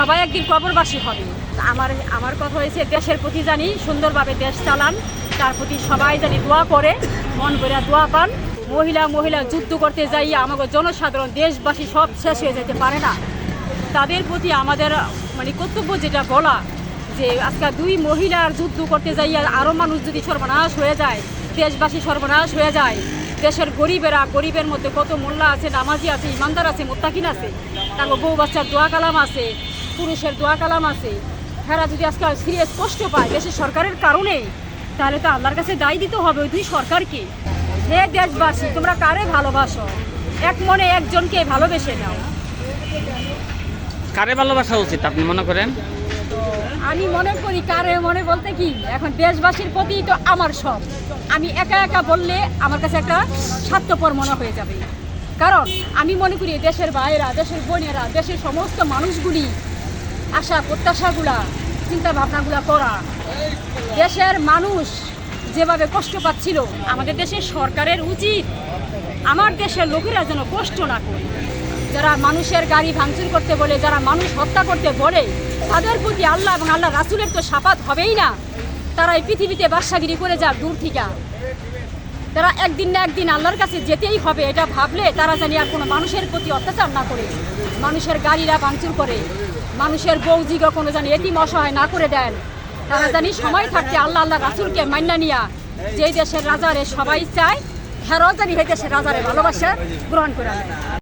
সবাই একদিন কবরবাসী হবে। আমার আমার কথা হয়েছে, দেশের প্রতি জানি সুন্দরভাবে দেশ চালান, তার প্রতি সবাই জানি দোয়া করে, মন করে দোয়া পান। মহিলা মহিলা যুদ্ধ করতে যাই আমাকে জনসাধারণ, দেশবাসী সব শেষ হয়ে যেতে পারে না। তাদের প্রতি আমাদের মানে কর্তব্য যেটা বলা, যে আজকে দুই মহিলার যুদ্ধ করতে যাই আরও মানুষ যদি সর্বনাশ হয়ে যায়, দেশবাসী সর্বনাশ হয়ে যায়, দেশের গরিবেরা, গরিবের মধ্যে কত মোল্লা আছে, নামাজি আছে, ইমানদার আছে, মোত্তাকিন আছে তারপর বউ বাচ্চার দোয়া কালাম আছে পুরুষের দোয়া কালাম আছে। হেরা যদি আজকে সিরিয়াস কষ্ট পায় দেশের সরকারের কারণে তাহলে তো আল্লাহর কাছে দায় দিতে হবে ওই দুই সরকারকে। হে দেশবাসী তোমরা কারে ভালোবাসো? এক মনে একজনকে ভালোবেসে নাও। কারে ভালোবাসা উচিত আপনি মনে করেন? আমি মনে করি কারে মনে বলতে কি এখন দেশবাসীর প্রতি তো আমার সব। আমি একা একা বললে আমার কাছে একটা স্বার্থপর মনে হয়ে যাবে। কারণ আমি মনে করি দেশের ভাইয়েরা দেশের বোনেরা দেশের সমস্ত মানুষগুলি আশা, প্রত্যাশাগুলা চিন্তা ভাবনাগুলা করা। দেশের মানুষ যেভাবে কষ্ট পাচ্ছিল, আমাদের দেশের সরকারের উচিত। আমার দেশের লোকেরা যেন কষ্ট না করে। যারা মানুষের গাড়ি ভাঙচুর করতে বলে, যারা মানুষ হত্যা করতে বলে, তাদের প্রতি আল্লাহ এবং আল্লাহ রাসুলের তো সাপাত হবেই না। তারা এই পৃথিবীতে বাসাগিরি করে যাক দূর থেকে। তারা একদিন না একদিন আল্লাহর কাছে যেতেই হবে, এটা ভাবলে তারা জানি আর কোনো মানুষের প্রতি অত্যাচার না করে। মানুষের গাড়িরা ভাঙচুর করে। মানুষের বৌজি কোনো জানি এটি অসহায় না করে দেন। তারা জানি সময় থাকতে আল্লাহ আল্লাহ রাসুলকে মান্না নিয়া যে দেশের রাজারে সবাই চায়, হেরাও জানি সেই দেশের রাজারে ভালোবাসা, গ্রহণ করে